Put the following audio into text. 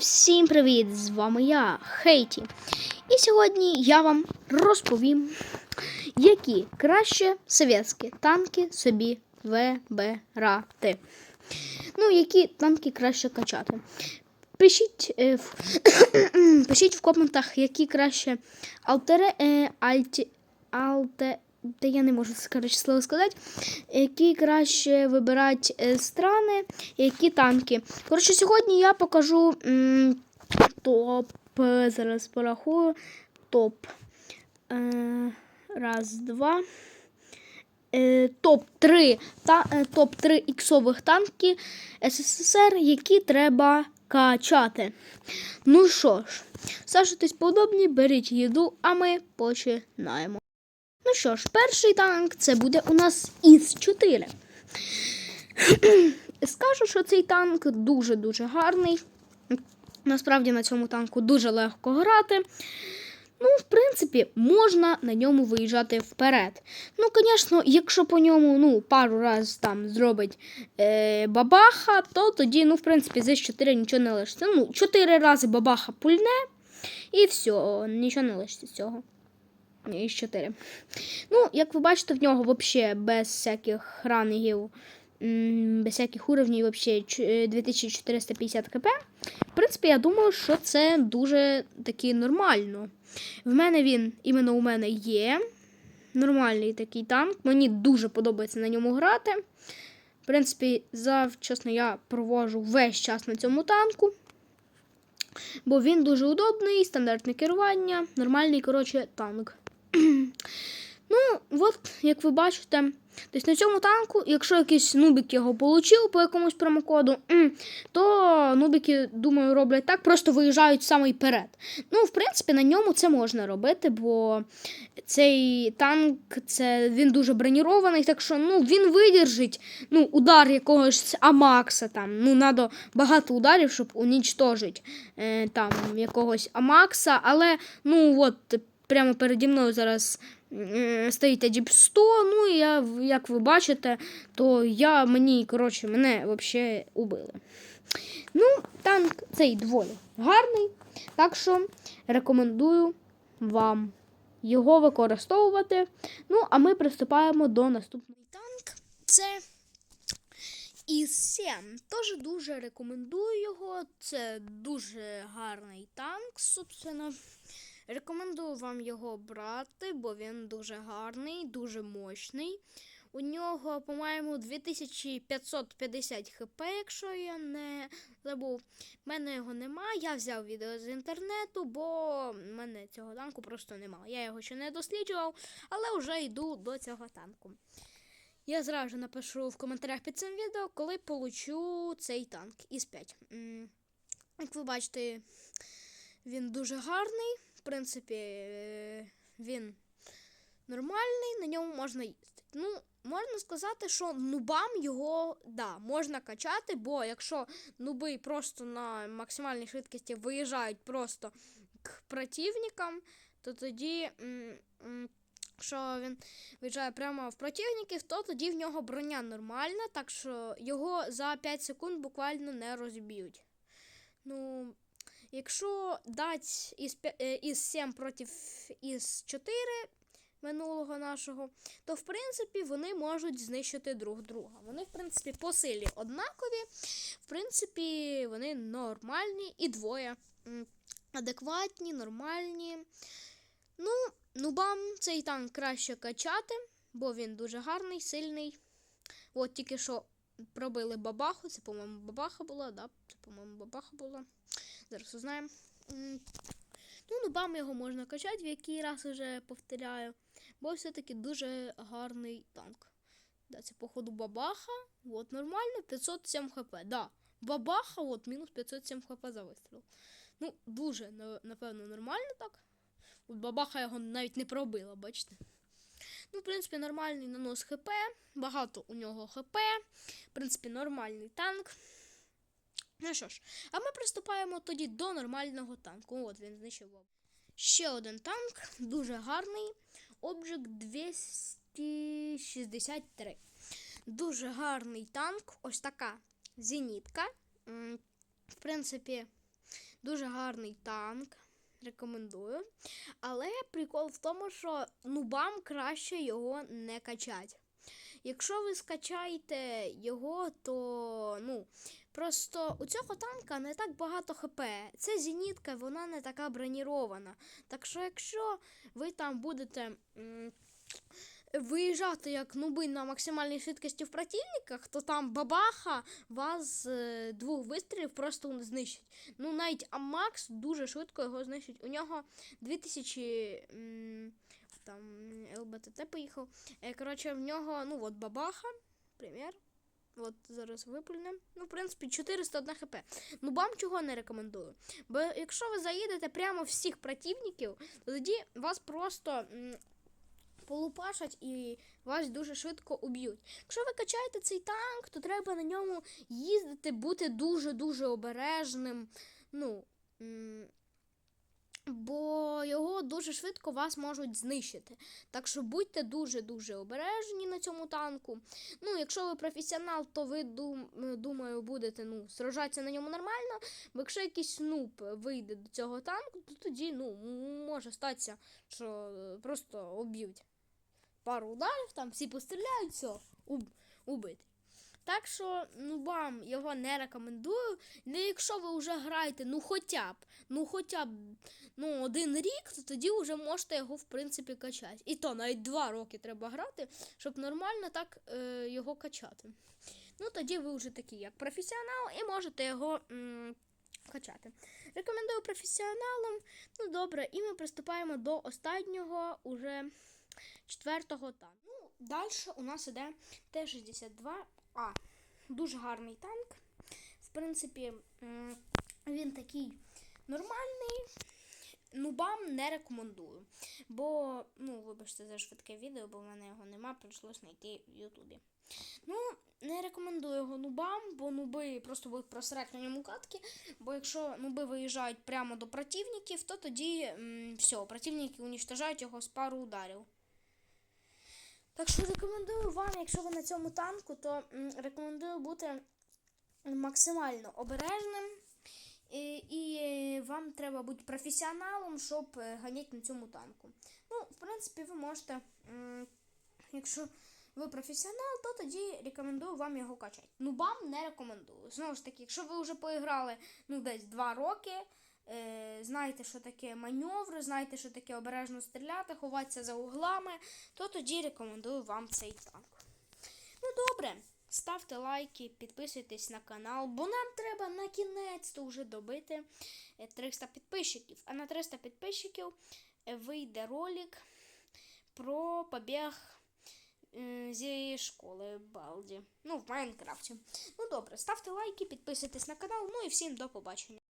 всім привіт! З вами я, Хейті. І сьогодні я вам розповім, які краще совєтські танки собі вибирати. Ну, які танки краще качати. Пишіть, е, в... Пишіть в коментах, які краще алтере, е, альті, алте, та я не можу коротше, слово сказати, які краще вибирати е, страни, які танки. Коротше, сьогодні я покажу м, топ. е, Зараз порахую. Топ. Е, раз, два. Е, топ-3 та, е, топ-3 іксових танки СССР, які треба качати. Ну що ж, сажитесь поудобні, беріть їду, а ми починаємо. Ну що ж, перший танк це буде у нас ІС-4. Скажу, що цей танк дуже-дуже гарний. Насправді на цьому танку дуже легко грати. Ну, в принципі, можна на ньому виїжджати вперед. Ну, звісно, якщо по ньому ну, пару разів там зробить е, бабаха, то тоді, ну, в принципі, з 4 нічого не лишиться. Ну, 4 рази бабаха пульне, і все, нічого не лишиться цього. Із 4. Ну, як ви бачите, в нього взагалі без всяких ранигів, м, без всяких уровнів, взагалі 2450 кп. В принципі, я думаю, що це дуже таки нормально. В мене він, іменно у мене є. Нормальний такий танк. Мені дуже подобається на ньому грати. В принципі, завчасно я провожу весь час на цьому танку. Бо він дуже удобний, стандартне керування, нормальний, коротше, танк. ну, от, як ви бачите, десь на цьому танку, якщо якийсь нубік його получив по якомусь промокоду, то нубіки, думаю, роблять так, просто виїжджають самий перед. Ну, в принципі, на ньому це можна робити, бо цей танк це він дуже бронірований, так що ну, він видержить ну, удар якогось Амакса. Там. Ну, треба багато ударів, щоб унічтожити е, там, якогось Амакса. Але ну, от, прямо переді мною зараз стоїть Аджіп 100. Ну, і я, як ви бачите, то я мені, коротше, мене взагалі убили. Ну, танк цей доволі гарний. Так що рекомендую вам його використовувати. Ну, а ми приступаємо до наступного танк. Це ІС-7. Теж дуже рекомендую його. Це дуже гарний танк, собственно. Рекомендую вам його брати, бо він дуже гарний, дуже мощний. У нього, по-моєму, 2550 хп, якщо я не забув. У мене його нема. Я взяв відео з інтернету, бо в мене цього танку просто немає. Я його ще не досліджував, але вже йду до цього танку. Я зразу напишу в коментарях під цим відео, коли получу цей танк із 5. Як ви бачите, він дуже гарний. В принципі, е, він нормальний, на ньому можна їздити. Ну, можна сказати, що нубам його да, можна качати, бо якщо нуби просто на максимальній швидкості виїжджають просто к противникам, то тоді, якщо він виїжджає прямо в противників, то тоді в нього броня нормальна, так що його за 5 секунд буквально не розб'ють. Ну, якщо дати із, пя- е, із 7 проти із 4 минулого нашого, то в принципі вони можуть знищити друг друга. Вони, в принципі, по силі однакові, в принципі, вони нормальні і двоє. Адекватні, нормальні. Ну, нубам цей танк краще качати, бо він дуже гарний, сильний. От тільки що пробили бабаху. Це, по-моєму, бабаха була, да? Це, по-моєму, бабаха була. Зараз узнаємо. Ну, нубам його можна качати, в який раз вже повторяю. Бо все-таки дуже гарний танк. Да, це, походу, бабаха. От, нормально, 507 хп. Да. Бабаха, от, мінус 507 хп за вистріл. Ну, дуже, напевно, нормально так. От бабаха його навіть не пробила, бачите? Ну, в принципі, нормальний нанос ХП, багато у нього ХП. В принципі, нормальний танк. Ну що ж, а ми приступаємо тоді до нормального танку. От він знищив. Ще один танк, дуже гарний. Object 263. Дуже гарний танк. Ось така зенітка. В принципі, Дуже гарний танк. Рекомендую. Але прикол в тому, що нубам краще його не качати. Якщо ви скачаєте його, то ну, просто у цього танка не так багато ХП. Це зенітка, вона не така бронірована. Так що, якщо ви там будете. Виїжджати як нуби на максимальній швидкості в противниках, то там бабаха вас з е, двох вистрілів просто знищить. Ну, навіть Амакс дуже швидко його знищить. У нього 2000 м, там ЛБТТ поїхав. Е, Коротше, в нього, ну от бабаха, примір. От зараз виплюнем. Ну, в принципі, 401 хп. Ну, вам чого не рекомендую. Бо якщо ви заїдете прямо всіх противників, то тоді вас просто полупашать і вас дуже швидко уб'ють. Якщо ви качаєте цей танк, то треба на ньому їздити, бути дуже-дуже обережним. Ну, бо його дуже швидко вас можуть знищити. Так що будьте дуже-дуже обережні на цьому танку. Ну, якщо ви професіонал, то ви дум, думаю, будете ну, сражатися на ньому нормально. Бо якщо якийсь нуб вийде до цього танку, то тоді ну, може статися, що е, просто уб'ють. Пару ударів, там всі постріляють, все, уб, убитий. Так що ну вам його не рекомендую. Ну, якщо ви вже граєте, ну хоча б, ну хоча б ну, один рік, то тоді вже можете його в принципі качати. І то навіть два роки треба грати, щоб нормально так е, його качати. Ну тоді ви вже такий як професіонал і можете його м, качати. Рекомендую професіоналам. Ну добре, і ми приступаємо до останнього уже четвертого танку. Далі у нас іде Т-62А. Дуже гарний танк. В принципі, він такий нормальний. Нубам не рекомендую. Бо, ну, вибачте за швидке відео, бо в мене його нема, прийшлось знайти в Ютубі. Ну, не рекомендую його нубам, бо нуби просто будуть просирати на ньому катки. Бо якщо нуби виїжджають прямо до противників, то тоді м, все, противники уничтожають його з пару ударів. Так що рекомендую вам, якщо ви на цьому танку, то рекомендую бути максимально обережним. І, вам треба бути професіоналом, щоб е, ганяти на цьому танку. Ну, в принципі, ви можете, якщо ви професіонал, то тоді рекомендую вам його качати. Ну, вам не рекомендую. Знову ж таки, якщо ви вже поіграли ну, десь 2 роки, знаєте, що таке маневри, знаєте, що таке обережно стріляти, ховатися за углами, то тоді рекомендую вам цей танк. Ну, добре. Ставте лайки, підписуйтесь на канал, бо нам треба на кінець то вже добити е, 300 підписчиків. А на 300 підписчиків е, вийде ролик про побіг е, зі школи Балді. Ну, в Майнкрафті. Ну добре, ставте лайки, підписуйтесь на канал. Ну і всім до побачення.